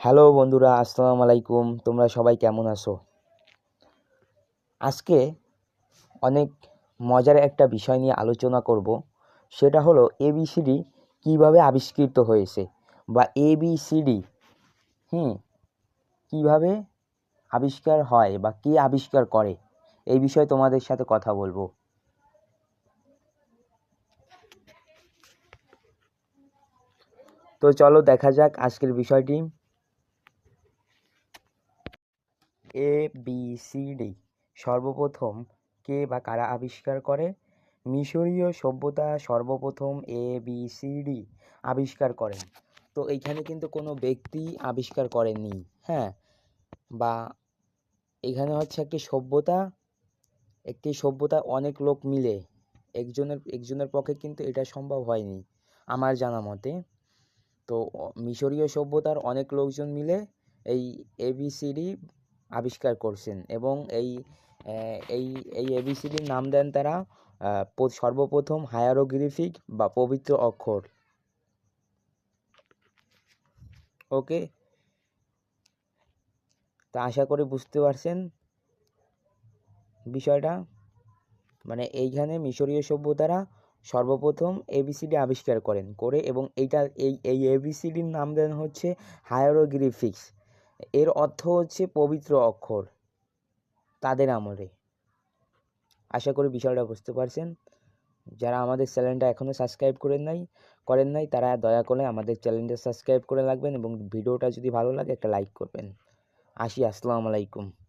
Hello বন্ধুরা, আসসালামু আলাইকুম। তোমরা সবাই কেমন আছো? আজকে অনেক মজার একটা বিষয় নিয়ে আলোচনা করব। সেটা হলো এবিসিডি কীভাবে আবিষ্কৃত হয়েছে বা এবিসিডি হুম, কীভাবে আবিষ্কার হয় বা কে আবিষ্কার করে, এই বিষয়ে তোমাদের সাথে কথা বলব। তো চলো দেখা যাক আজকের বিষয়টি। এ বি সি ডি সর্বপ্রথম কে বা কারা আবিষ্কার করে? মিশরীয় সভ্যতা সর্বপ্রথম এ বি সি ডি আবিষ্কার করেন। তো এইখানে কিন্তু কোনো ব্যক্তি আবিষ্কার করেনি হ্যাঁ? বা এখানে হচ্ছে একটি সভ্যতা একটি সভ্যতা অনেক লোক মিলে। একজনের একজনের পক্ষে কিন্তু এটা সম্ভব হয়নি, আমার জানা মতে। তো মিশরীয় সভ্যতার অনেক লোকজন মিলে এই এবিসিডি আবিষ্কার করছেন এবং এই এই এই এবিসিডির নাম দেন তারা সর্বপ্রথম হায়ারোগ্রিফিক বা পবিত্র অক্ষর। ওকে? তা আশা করি বুঝতে পারছেন বিষয়টা? মানে এইখানে মিশরীয় সভ্যতারা সর্বপ্রথম এবিসিডি আবিষ্কার করেন, করে এবং এইটা, এই এই এবিসিডির নাম দেন হচ্ছে হায়ারোগ্রিফিক্স এর অর্থ হচ্ছে পবিত্র অক্ষর তাদের আমলে। আশা করি বিষয়টা বুঝতে পারছেন। যারা আমাদের চ্যানেলটা এখনও সাবস্ক্রাইব করেন নাই করেন নাই, তারা দয়া করে আমাদের চ্যানেলটা সাবস্ক্রাইব করে রাখবেন এবং ভিডিওটা যদি ভালো লাগে একটা লাইক করবেন। আসি, আসসালামু আলাইকুম।